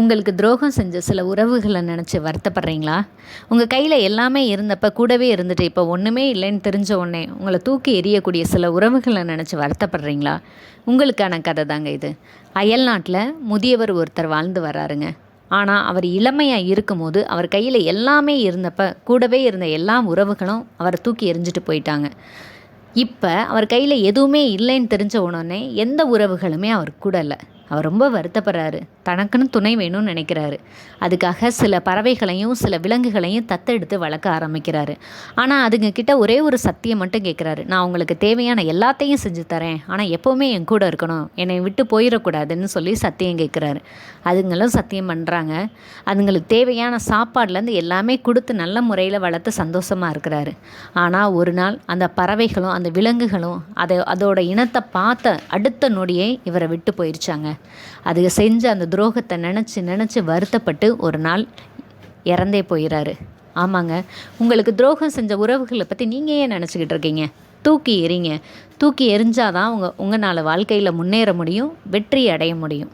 உங்களுக்கு துரோகம் செஞ்ச சில உறவுகளை நினச்சி வருத்தப்படுறீங்களா? உங்கள் கையில் எல்லாமே இருந்தப்போ கூடவே இருந்துட்டு இப்போ ஒன்றுமே இல்லைன்னு தெரிஞ்ச உடனே உங்களை தூக்கி எறியக்கூடிய சில உறவுகளை நினச்சி வருத்தப்படுறீங்களா? உங்களுக்கான கதை தாங்க இது. அயல்நாட்டில் முதியவர் ஒருத்தர் வாழ்ந்து வராருங்க ஆனால் அவர் இளமையாக இருக்கும்போது அவர் கையில் எல்லாமே இருந்தப்போ கூடவே இருந்த எல்லா உறவுகளும் அவரை தூக்கி எறிஞ்சிட்டு போயிட்டாங்க. இப்போ அவர் கையில் எதுவுமே இல்லைன்னு தெரிஞ்ச உடனே எந்த உறவுகளுமே அவர் கூட இல்லை அவர் ரொம்ப வருத்தப்படுறாரு. தனக்குன்னு துணை வேணும்னு நினைக்கிறாரு. அதுக்காக சில பறவைகளையும் சில விலங்குகளையும் தத்தெடுத்து வளர்க்க ஆரம்பிக்கிறாரு. ஆனால் அதுங்க கிட்ட ஒரே ஒரு சத்தியம் மட்டும் கேட்குறாரு நான் உங்களுக்கு தேவையான எல்லாத்தையும் செஞ்சு தரேன். ஆனால் எப்போவுமே என் கூட இருக்கணும். என்னை விட்டு போயிடக்கூடாதுன்னு சொல்லி சத்தியம் கேட்குறாரு அதுங்களும் சத்தியம் பண்ணுறாங்க அதுங்களுக்கு தேவையான சாப்பாடுலேருந்து எல்லாமே கொடுத்து நல்ல முறையில் வளர்த்து சந்தோஷமாக இருக்கிறாரு. ஆனால் ஒரு நாள் அந்த பறவைகளும் அந்த விலங்குகளும் அதை அதோட இனத்தை பார்த்த அடுத்த நொடியே இவரை விட்டு போயிருச்சாங்க. அது செஞ்ச அந்த துரோகத்தை நினச்சி நினச்சி வருத்தப்பட்டு ஒரு நாள் இறந்தே போயிறாரு. ஆமாங்க. உங்களுக்கு துரோகம் செஞ்ச உறவுகளை பற்றி நீங்கள் ஏன் நினச்சிக்கிட்டு இருக்கீங்க? தூக்கி எறிங்க. தூக்கி எறிஞ்சாதான் உங்கள் உங்களால் வாழ்க்கையில் முன்னேற முடியும் வெற்றி அடைய முடியும்.